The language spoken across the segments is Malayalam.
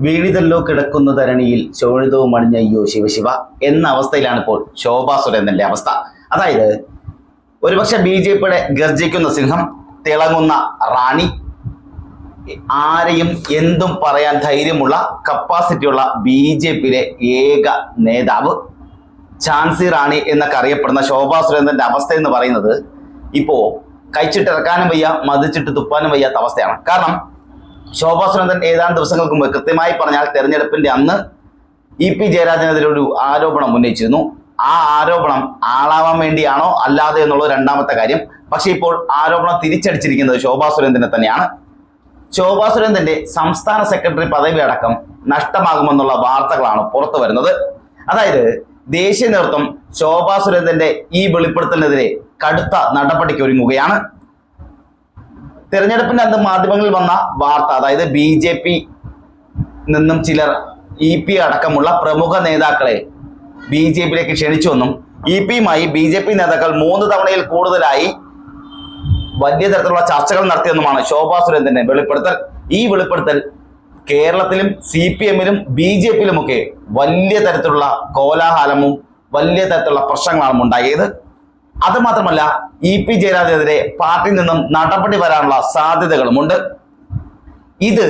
വീഴിതല്ലോ കിടക്കുന്ന ധരണിയിൽ ശോണിതവും അണിഞ്ഞയ്യോ ശിവശിവ എന്ന അവസ്ഥയിലാണ് ഇപ്പോൾ ശോഭാ സുരേന്ദ്രന്റെ അവസ്ഥ. അതായത് ഒരുപക്ഷെ ബി ജെ പിയുടെ ഗർജിക്കുന്ന സിംഹം തിളങ്ങുന്ന റാണി ആരെയും എന്തും പറയാൻ ധൈര്യമുള്ള കപ്പാസിറ്റിയുള്ള ബി ജെ പിയിലെ ഏക നേതാവ് ഝാൻസി റാണി എന്നൊക്കെ അറിയപ്പെടുന്ന ശോഭാ സുരേന്ദ്രന്റെ അവസ്ഥ എന്ന് പറയുന്നത് ഇപ്പോ കഴിച്ചിട്ടിറക്കാനും വയ്യ മതിച്ചിട്ട് തുപ്പാനും വയ്യാത്ത അവസ്ഥയാണ്. കാരണം ശോഭാ സുരേന്ദ്രൻ ഏതാനും ദിവസങ്ങൾക്ക് മുമ്പ് കൃത്യമായി പറഞ്ഞാൽ തെരഞ്ഞെടുപ്പിന്റെ അന്ന് ഇ പി ജയരാജനെതിരെ ഒരു ആരോപണം ഉന്നയിച്ചിരുന്നു. ആ ആരോപണം ആളാവാൻ വേണ്ടിയാണോ അല്ലാതെ എന്നുള്ളത് രണ്ടാമത്തെ കാര്യം. പക്ഷേ ഇപ്പോൾ ആരോപണം തിരിച്ചടിച്ചിരിക്കുന്നത് ശോഭാ സുരേന്ദ്രനെ തന്നെയാണ്. ശോഭാ സുരേന്ദ്രന്റെ സംസ്ഥാന സെക്രട്ടറി പദവി അടക്കം നഷ്ടമാകുമെന്നുള്ള വാർത്തകളാണ് പുറത്തു വരുന്നത്. അതായത് ദേശീയ നേതൃത്വം ശോഭാ സുരേന്ദ്രന്റെ ഈ വെളിപ്പെടുത്തലിനെതിരെ കടുത്ത നടപടിക്ക് ഒരുങ്ങുകയാണ്. തെരഞ്ഞെടുപ്പിന്റെ അന്ന് മാധ്യമങ്ങളിൽ വന്ന വാർത്ത അതായത് ബി ജെ പി നിന്നും ചിലർ ഇ പി അടക്കമുള്ള പ്രമുഖ നേതാക്കളെ ബി ജെ പിയിലേക്ക് ക്ഷണിച്ചുവെന്നും ഇ പിയുമായി ബി ജെ പി നേതാക്കൾ മൂന്ന് തവണയിൽ കൂടുതലായി വലിയ തരത്തിലുള്ള ചർച്ചകൾ നടത്തിയെന്നുമാണ് ശോഭാ സുരേന്ദ്രന്റെ വെളിപ്പെടുത്തൽ. ഈ വെളിപ്പെടുത്തൽ കേരളത്തിലും സി പി എമ്മിലും ബി ജെ പിയിലുമൊക്കെ വലിയ തരത്തിലുള്ള കോലാഹലവും വലിയ തരത്തിലുള്ള പ്രശ്നങ്ങളാണ് ഉണ്ടായത്. അത് മാത്രമല്ല ഇ പി ജയരാജനെതിരെ പാർട്ടിയിൽ നിന്നും നടപടി വരാനുള്ള സാധ്യതകളുമുണ്ട് ഇത്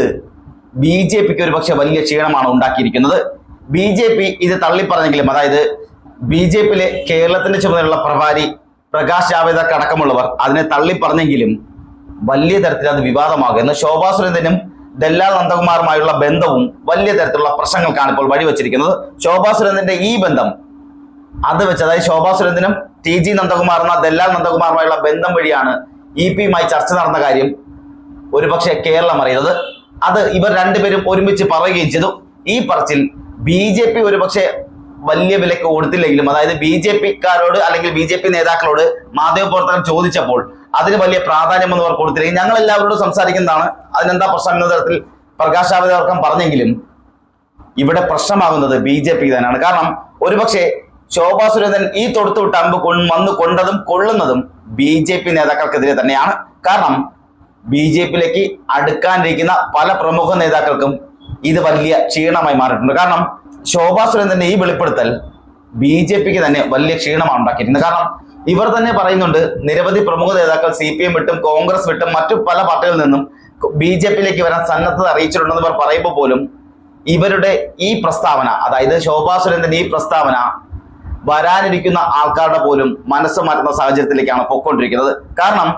ബി ജെ പിക്ക് ഒരു പക്ഷെ വലിയ ക്ഷീണമാണ് ഉണ്ടാക്കിയിരിക്കുന്നത്. ബി ജെ പി ഇത് തള്ളിപ്പറഞ്ഞെങ്കിലും അതായത് ബി ജെ പിയിലെ കേരളത്തിന്റെ ചുമതലയുള്ള പ്രഭാരി പ്രകാശ് ജാവേദർക്ക് അടക്കമുള്ളവർ അതിനെ തള്ളിപ്പറഞ്ഞെങ്കിലും വലിയ തരത്തിൽ അത് വിവാദമാകും. എന്ന് ശോഭാ സുരേന്ദ്രനും ദല്ലാൽ നന്ദകുമാറുമായുള്ള ബന്ധവും വലിയ തരത്തിലുള്ള പ്രശ്നങ്ങൾക്കാണ് ഇപ്പോൾ വഴിവെച്ചിരിക്കുന്നത്. ശോഭാ സുരേന്ദ്രന്റെ ഈ ബന്ധം അത് വെച്ച് അതായത് ശോഭാ സുരേന്ദ്രനും ടി ജി നന്ദകുമാർ എന്ന ദല്ലാൽ നന്ദകുമാറുമായുള്ള ബന്ധം വഴിയാണ് ഇ പിയുമായി ചർച്ച നടന്ന കാര്യം ഒരുപക്ഷെ കേരളം അറിയുന്നത്. അത് ഇവർ രണ്ടുപേരും ഒരുമിച്ച് പറയുകയും ചെയ്തു. ഈ പറച്ചിൽ ബി ജെ പി ഒരുപക്ഷെ വലിയ വിലക്ക് കൊടുത്തില്ലെങ്കിലും അതായത് ബി ജെ പിക്കാരോട് അല്ലെങ്കിൽ ബി ജെ പി നേതാക്കളോട് മാധ്യമപ്രവർത്തകർ ചോദിച്ചപ്പോൾ അതിന് വലിയ പ്രാധാന്യം എന്ന് അവർ കൊടുത്തില്ലെങ്കിൽ ഞങ്ങൾ എല്ലാവരോടും സംസാരിക്കുന്നതാണ്. അതിനെന്താ പ്രശ്നം എന്ന തരത്തിൽ പ്രകാശ് ജാവദേക്കർ പറഞ്ഞെങ്കിലും ഇവിടെ പ്രശ്നമാകുന്നത് ബി ജെ പി തന്നെയാണ്. കാരണം ഒരുപക്ഷെ ശോഭാ സുരേന്ദ്രൻ ഈ തൊടുത്തുവിട്ട അമ്പ് വന്നു കൊണ്ടതും കൊള്ളുന്നതും ബി ജെ പി നേതാക്കൾക്കെതിരെ തന്നെയാണ്. കാരണം ബി ജെ പിയിലേക്ക് അടുക്കാനിരിക്കുന്ന പല പ്രമുഖ നേതാക്കൾക്കും ഇത് വലിയ ക്ഷീണമായി മാറിയിട്ടുണ്ട്. കാരണം ശോഭാ സുരേന്ദ്രന്റെ ഈ വെളിപ്പെടുത്തൽ ബി ജെ പിക്ക് തന്നെ വലിയ ക്ഷീണമാണ് ഉണ്ടാക്കിയിട്ടുണ്ട്. കാരണം ഇവർ തന്നെ പറയുന്നുണ്ട് നിരവധി പ്രമുഖ നേതാക്കൾ സി പി എം വിട്ടും കോൺഗ്രസ് വിട്ടും മറ്റു പല പാർട്ടികളിൽ നിന്നും ബി ജെ പിയിലേക്ക് വരാൻ സന്നദ്ധത അറിയിച്ചിട്ടുണ്ടെന്ന് ഇവർ പറയുമ്പോൾ പോലും ഇവരുടെ ഈ പ്രസ്താവന അതായത് ശോഭാ സുരേന്ദ്രന്റെ ഈ പ്രസ്താവന വരാനിരിക്കുന്ന ആൾക്കാരുടെ പോലും മനസ്സ് മാറ്റുന്ന സാഹചര്യത്തിലേക്കാണ് പൊയ്ക്കൊണ്ടിരിക്കുന്നത്. കാരണം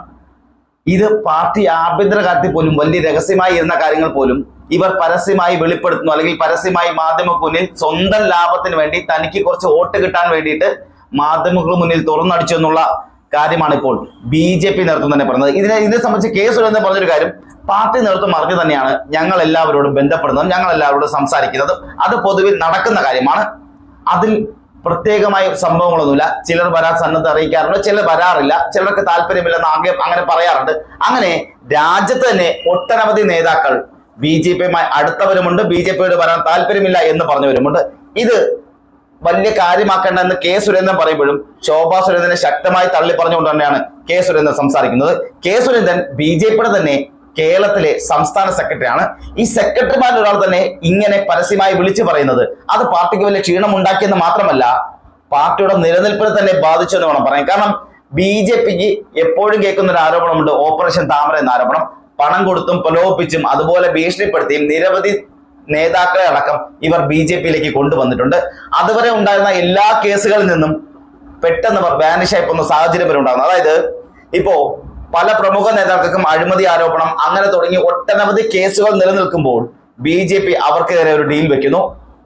ഇത് പാർട്ടി ആഭ്യന്തര കാര്യത്തിൽ പോലും വലിയ രഹസ്യമായി ഇരുന്ന കാര്യങ്ങൾ പോലും ഇവർ പരസ്യമായി വെളിപ്പെടുത്തുന്നു. അല്ലെങ്കിൽ പരസ്യമായി മാധ്യമങ്ങൾക്ക് മുന്നിൽ സ്വന്തം ലാഭത്തിന് വേണ്ടി തനിക്ക് കുറച്ച് വോട്ട് കിട്ടാൻ വേണ്ടിയിട്ട് മാധ്യമങ്ങൾക്ക് മുന്നിൽ തുറന്നടിച്ചു എന്നുള്ള കാര്യമാണ് ഇപ്പോൾ ബി ജെ പി നേതൃത്വം തന്നെ പറയുന്നത്. ഇതിനെ ഇതിനെ സംബന്ധിച്ച് കെ സുരേന്ദ്രൻ പറഞ്ഞൊരു കാര്യം. പാർട്ടി നേതൃത്വം അറിഞ്ഞു തന്നെയാണ് ഞങ്ങൾ എല്ലാവരോടും ബന്ധപ്പെടുന്നതും ഞങ്ങൾ എല്ലാവരോടും സംസാരിക്കുന്നതും. അത് പൊതുവിൽ നടക്കുന്ന കാര്യമാണ്. അതിൽ പ്രത്യേകമായ സംഭവങ്ങളൊന്നുമില്ല. ചിലർ വരാൻ സന്നദ്ധ അറിയിക്കാറുണ്ട് ചിലർ വരാറില്ല ചിലർക്ക് താല്പര്യമില്ലെന്ന് ആകെ അങ്ങനെ പറയാറുണ്ട്. അങ്ങനെ രാജ്യത്ത് തന്നെ ഒട്ടനവധി നേതാക്കൾ ബി ജെ പിയുമായി അടുത്തവരുമുണ്ട് ബി ജെ പിയോട് വരാൻ താല്പര്യമില്ല എന്ന് പറഞ്ഞവരുമുണ്ട്. ഇത് വലിയ കാര്യമാക്കേണ്ട എന്ന് കെ സുരേന്ദ്രൻ പറയുമ്പോഴും ശോഭാ സുരേന്ദ്രനെ ശക്തമായി തള്ളി പറഞ്ഞുകൊണ്ട് തന്നെയാണ് കെ സുരേന്ദ്രൻ സംസാരിക്കുന്നത്. കെ സുരേന്ദ്രൻ ബി ജെ പിയുടെ തന്നെ കേരളത്തിലെ സംസ്ഥാന സെക്രട്ടറിയാണ്. ഈ സെക്രട്ടറിമാരിൽ ഒരാൾ തന്നെ ഇങ്ങനെ പരസ്യമായി വിളിച്ചു പറയുന്നത്. അത് പാർട്ടിക്ക് വലിയ ക്ഷീണം ഉണ്ടാക്കിയെന്ന് മാത്രമല്ല പാർട്ടിയുടെ നിലനിൽപ്പിനെ തന്നെ ബാധിച്ചു എന്ന് വേണം പറയാൻ. കാരണം ബി ജെ പിക്ക് എപ്പോഴും കേൾക്കുന്ന ഒരു ആരോപണമുണ്ട് ഓപ്പറേഷൻ താമര എന്ന ആരോപണം. പണം കൊടുത്തും പ്രലോഭിപ്പിച്ചും അതുപോലെ ഭീഷണിപ്പെടുത്തിയും നിരവധി നേതാക്കളെ അടക്കം ഇവർ ബി ജെ പിയിലേക്ക് കൊണ്ടുവന്നിട്ടുണ്ട്. അതുവരെ ഉണ്ടായിരുന്ന എല്ലാ കേസുകളിൽ നിന്നും പെട്ടെന്ന് അവർ ബാനിഷായി പോകുന്ന സാഹചര്യം വരെ ഉണ്ടാകുന്നു. അതായത് ഇപ്പോ പല പ്രമുഖ നേതാക്കൾക്കും അഴിമതി ആരോപണം അങ്ങനെ തുടങ്ങി ഒട്ടനവധി കേസുകൾ നിലനിൽക്കുമ്പോൾ ബി ജെ പി അവർക്കെതിരെ ഒരു ഡീൽ വെക്കുന്നു.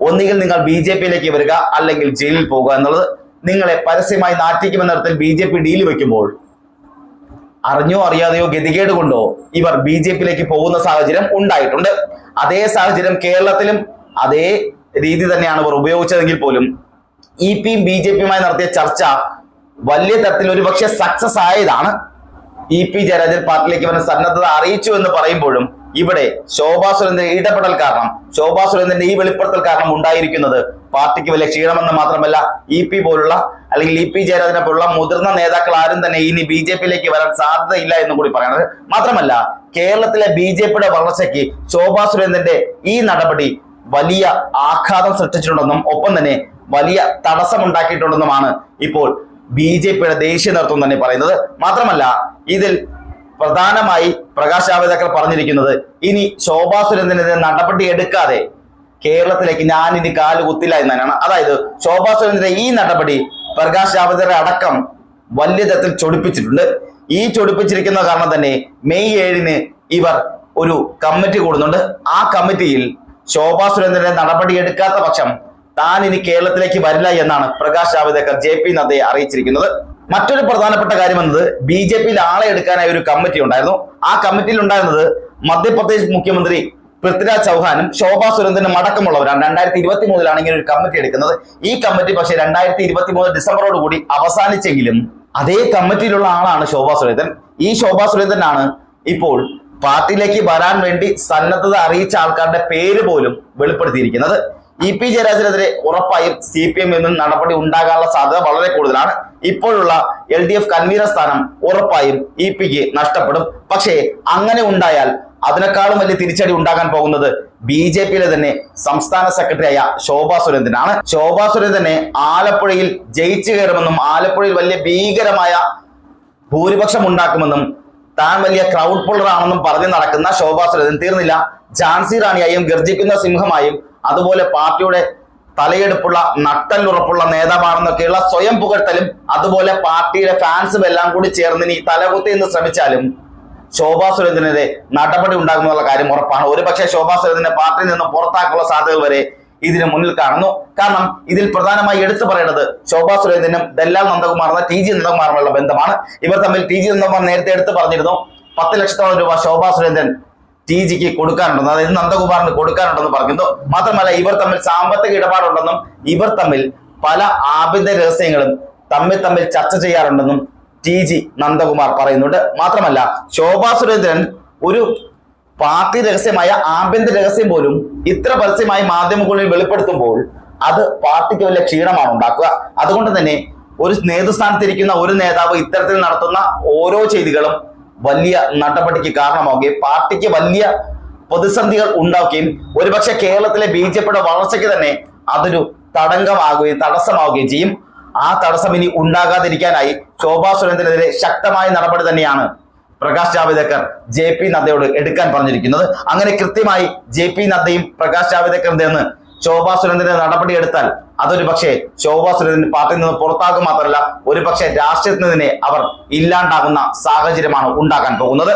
ഒന്നുകിൽ നിങ്ങൾ ബി ജെ പിയിലേക്ക് വരിക അല്ലെങ്കിൽ ജയിലിൽ പോകുക എന്നുള്ളത് നിങ്ങളെ പരസ്യമായി നാട്ടിക്കുമെന്ന തരത്തിൽ ബി ജെ പി ഡീൽ വെക്കുമ്പോൾ അറിഞ്ഞോ അറിയാതെയോ ഗതികേട് കൊണ്ടോ ഇവർ ബി ജെ പിയിലേക്ക് പോകുന്ന സാഹചര്യം ഉണ്ടായിട്ടുണ്ട്. അതേ സാഹചര്യം കേരളത്തിലും അതേ രീതി തന്നെയാണ് ഇവർ ഉപയോഗിച്ചതെങ്കിൽ പോലും ഇ പിയും ബി ജെ പിയുമായി നടത്തിയ ചർച്ച വലിയ തരത്തിൽ ഒരുപക്ഷെ സക്സസ് ആയതാണ്. ഇ പി ജയരാജൻ പാർട്ടിയിലേക്ക് വന്ന സന്നദ്ധത അറിയിച്ചു എന്ന് പറയുമ്പോഴും ഇവിടെ ശോഭാ സുരേന്ദ്രൻ ഇടപെടൽ കാരണം ശോഭാ സുരേന്ദ്രന്റെ ഈ വെളിപ്പെടുത്തൽ കാരണം ഉണ്ടായിരിക്കുന്നത് പാർട്ടിക്ക് വലിയ ക്ഷീണമെന്ന് മാത്രമല്ല ഇ പി പോലുള്ള അല്ലെങ്കിൽ ഇ പി ജയരാജനെ പോലുള്ള മുതിർന്ന നേതാക്കൾ ആരും തന്നെ ഇനി ബി ജെ പിയിലേക്ക് വരാൻ സാധ്യതയില്ല എന്നും കൂടി പറയണത് മാത്രമല്ല കേരളത്തിലെ ബി ജെ പിയുടെ വളർച്ചയ്ക്ക് ശോഭാ സുരേന്ദ്രന്റെ ഈ നടപടി വലിയ ആഘാതം സൃഷ്ടിച്ചിട്ടുണ്ടെന്നും ഒപ്പം തന്നെ വലിയ തടസ്സമുണ്ടാക്കിയിട്ടുണ്ടെന്നുമാണ് ഇപ്പോൾ ബി ജെ പിയുടെ ദേശീയ നേതൃത്വം തന്നെ പറയുന്നത്. മാത്രമല്ല ഇതിൽ പ്രധാനമായി പ്രകാശ് ജാവദേക്കർ പറഞ്ഞിരിക്കുന്നത് ഇനി ശോഭാ സുരേന്ദ്രനെതിരെ നടപടി എടുക്കാതെ കേരളത്തിലേക്ക് ഞാൻ ഇനി കാൽ കുത്തില്ല എന്നാണ് അതായത് ശോഭാ സുരേന്ദ്രന്റെ ഈ നടപടി പ്രകാശ് ജാവദേക്കറെ അടക്കം വലിയ തരത്തിൽ ചൊടിപ്പിച്ചിട്ടുണ്ട്. ഈ ചൊടിപ്പിച്ചിരിക്കുന്ന കാരണം തന്നെ മെയ് ഏഴിന് ഇവർ ഒരു കമ്മിറ്റി കൂടുന്നുണ്ട്. ആ കമ്മിറ്റിയിൽ ശോഭാ സുരേന്ദ്രനെ നടപടി എടുക്കാത്ത പക്ഷം താൻ ഇനി കേരളത്തിലേക്ക് വരില്ല എന്നാണ് പ്രകാശ് ജാവദേക്കർ ജെ പി നദ്ദയെ അറിയിച്ചിരിക്കുന്നത്. മറ്റൊരു പ്രധാനപ്പെട്ട കാര്യം എന്നത് ബി ജെ പിയിൽ ആളെ എടുക്കാനായി ഒരു കമ്മിറ്റി ഉണ്ടായിരുന്നു. ആ കമ്മിറ്റിയിൽ ഉണ്ടായിരുന്നത് മധ്യപ്രദേശ് മുഖ്യമന്ത്രി പൃഥ്വിരാജ് ചൗഹാനും ശോഭാ സുരേന്ദ്രനും അടക്കമുള്ളവരാണ്. രണ്ടായിരത്തി ഇരുപത്തി മൂന്നിലാണ് ഇങ്ങനെ ഒരു കമ്മിറ്റി എടുക്കുന്നത്. ഈ കമ്മിറ്റി പക്ഷേ രണ്ടായിരത്തി ഇരുപത്തി മൂന്ന് ഡിസംബറോട് കൂടി അവസാനിച്ചെങ്കിലും അതേ കമ്മിറ്റിയിലുള്ള ആളാണ് ശോഭാ സുരേന്ദ്രൻ. ഈ ശോഭാ സുരേന്ദ്രനാണ് ഇപ്പോൾ പാർട്ടിയിലേക്ക് വരാൻ വേണ്ടി സന്നദ്ധത അറിയിച്ച ആൾക്കാരുടെ പേര് പോലും വെളിപ്പെടുത്തിയിരിക്കുന്നത്. ഇ പി ജയരാജനെതിരെ ഉറപ്പായും സി പി എം നിന്നും നടപടി ഉണ്ടാകാനുള്ള സാധ്യത വളരെ കൂടുതലാണ്. ഇപ്പോഴുള്ള എൽ ഡി എഫ് കൺവീനർ സ്ഥാനം ഉറപ്പായും ഇ പിക്ക് നഷ്ടപ്പെടും. പക്ഷേ അങ്ങനെ ഉണ്ടായാൽ അതിനേക്കാളും വലിയ തിരിച്ചടി ഉണ്ടാകാൻ പോകുന്നത് ബി ജെ പിയിലെ തന്നെ സംസ്ഥാന സെക്രട്ടറിയായ ശോഭാ സുരേന്ദ്രനാണ്. ശോഭാ സുരേന്ദ്രനെ ആലപ്പുഴയിൽ ജയിച്ചു കയറുമെന്നും ആലപ്പുഴയിൽ വലിയ ഭീകരമായ ഭൂരിപക്ഷം ഉണ്ടാക്കുമെന്നും താൻ വലിയ ക്രൗഡ് പുള്ളറാണെന്നും പറഞ്ഞ് നടക്കുന്ന ശോഭാ സുരേന്ദ്രൻ തീർന്നില്ല. ഝാൻസി റാണിയായും ഗർജിക്കുന്ന സിംഹമായും അതുപോലെ പാർട്ടിയുടെ തലയെടുപ്പുള്ള നട്ടല്ലുറപ്പുള്ള നേതാവാണെന്നൊക്കെയുള്ള സ്വയം പുകഴ്ത്തലും അതുപോലെ പാർട്ടിയുടെ ഫാൻസും എല്ലാം കൂടി ചേർന്ന് ഇനി തലകുത്തി എന്ന് ശ്രമിച്ചാലും ശോഭാ സുരേന്ദ്രനെതിരെ നടപടി ഉണ്ടാകുമെന്നുള്ള കാര്യം ഉറപ്പാണ്. ഒരുപക്ഷെ ശോഭാ സുരേന്ദ്രനെ പാർട്ടിയിൽ നിന്ന് പുറത്താക്കാനുള്ള സാധ്യതകൾ വരെ ഇതിന് മുന്നിൽ കാണുന്നു. കാരണം ഇതിൽ പ്രധാനമായി എടുത്തു പറയേണ്ടത് ശോഭാ സുരേന്ദ്രനും ദല്ലാൽ നന്ദകുമാർ എന്ന ടി ജി നന്ദകുമാറുമുള്ള ബന്ധമാണ്. ഇവർ തമ്മിൽ ടി ജി നന്ദകുമാർ നേരത്തെ എടുത്തു പറഞ്ഞിരുന്നു. പത്ത് ലക്ഷത്തോളം രൂപ ശോഭാ സുരേന്ദ്രൻ ടി ജിക്ക് കൊടുക്കാനുണ്ടെന്ന് അതായത് നന്ദകുമാറിന് കൊടുക്കാനുണ്ടെന്ന് പറയുന്നു. മാത്രമല്ല ഇവർ തമ്മിൽ സാമ്പത്തിക ഇടപാടുണ്ടെന്നും ഇവർ തമ്മിൽ പല ആഭ്യന്തര രഹസ്യങ്ങളും തമ്മിൽ തമ്മിൽ ചർച്ച ചെയ്യാറുണ്ടെന്നും ടി ജി നന്ദകുമാർ പറയുന്നുണ്ട്. മാത്രമല്ല ശോഭാ സുരേന്ദ്രൻ ഒരു പാർട്ടി രഹസ്യമായ ആഭ്യന്തര രഹസ്യം പോലും ഇത്ര പരസ്യമായി മാധ്യമങ്ങളിൽ വെളിപ്പെടുത്തുമ്പോൾ അത് പാർട്ടിക്ക് വലിയ ക്ഷീണമാണ് ഉണ്ടാക്കുക. അതുകൊണ്ട് തന്നെ ഒരു നേതൃസ്ഥാനത്തിരിക്കുന്ന ഒരു നേതാവ് ഇത്തരത്തിൽ നടത്തുന്ന ഓരോ ചെയ്തികളും വലിയ നടപടിക്ക് കാരണമാവുകയും പാർട്ടിക്ക് വലിയ പ്രതിസന്ധികൾ ഉണ്ടാക്കുകയും ഒരുപക്ഷെ കേരളത്തിലെ ബി ജെ പിയുടെ വളർച്ചയ്ക്ക് തന്നെ അതൊരു തടങ്കമാകുകയും തടസ്സമാവുകയും ചെയ്യും. ആ തടസ്സം ഇനി ഉണ്ടാകാതിരിക്കാനായി ശോഭാ സുരേന്ദ്രനെതിരെ ശക്തമായ നടപടി തന്നെയാണ് പ്രകാശ് ജാവദേക്കർ ജെ പി നദ്ദയോട് എടുക്കാൻ പറഞ്ഞിരിക്കുന്നത്. അങ്ങനെ കൃത്യമായി ജെ പി നദ്ദയും പ്രകാശ് ജാവദേക്കറിന്റെ എന്ന് ശോഭാ നടപടി എടുത്താൽ അതൊരു പക്ഷേ ശോഭാ സുരേന്ദ്രൻ പാർട്ടിയിൽ നിന്ന് പുറത്താക്കുക മാത്രമല്ല ഒരു പക്ഷേ അവർ ഇല്ലാണ്ടാകുന്ന സാഹചര്യമാണ് ഉണ്ടാക്കാൻ പോകുന്നത്.